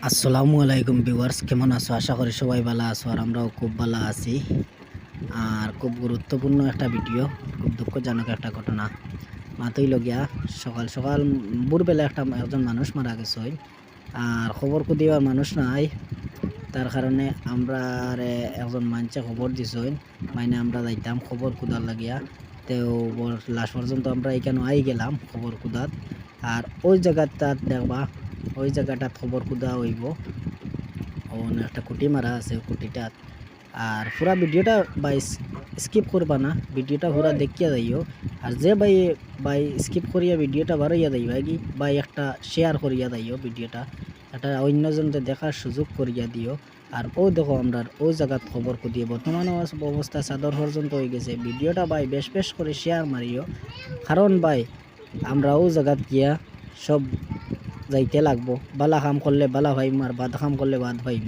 আসসালামু আলাইকুম ভিউয়ার্স, কেমন আছো? আশা করি সবাই ভালো আছো আর আমরাও খুব ভালো আছি। আর খুব গুরুত্বপূর্ণ একটা ভিডিও, খুব দুঃখজনক একটা ঘটনা। মাতই লগিয়া সকাল সকাল ভোরবেলা একটা একজন মানুষ মারা গেছে আর খবর কুদিবার মানুষ নাই। তার কারণে আমরা একজন মানুষে খবর দিছে মানে আমরা যাইতাম খবর কুদার লাগিয়া। তো লাশ পর্যন্ত আমরা এখানে আই গেলাম খবর কুদাত আর ওই জায়গাটাত দেখবা ওই জায়গাটাত খবর কুদা হইব। ওখানে একটা কুটি মারা আছে কুটিটাত আর পুরা ভিডিওটা বাই স্কিপ করবা না, ভিডিওটা পুরা দেখিয়া যাইও আর যে ভাই বাই স্কিপ করিয়া ভিডিওটা বারইয়া যাইবা কি? বাই একটা শেয়ার করিয়া যাইও ভিডিওটা। একটা অন্যজনকে দেখার সুযোগ করিয়া দিও। আর ও দেখো আমরা ওই জায়গাত খবর কুদিয়ে, বর্তমান অবস্থা চাদর পর্যন্ত হয়ে গেছে। ভিডিওটা বাই বেশ বেশ করে শেয়ার মারিও। কারণ ভাই, আমরা ও জায়গাত গিয়া সব যাইতে লাগবো। বালা খাম করলে বালা ভাইম আর বাদ খাম করলে বাদ ভাইম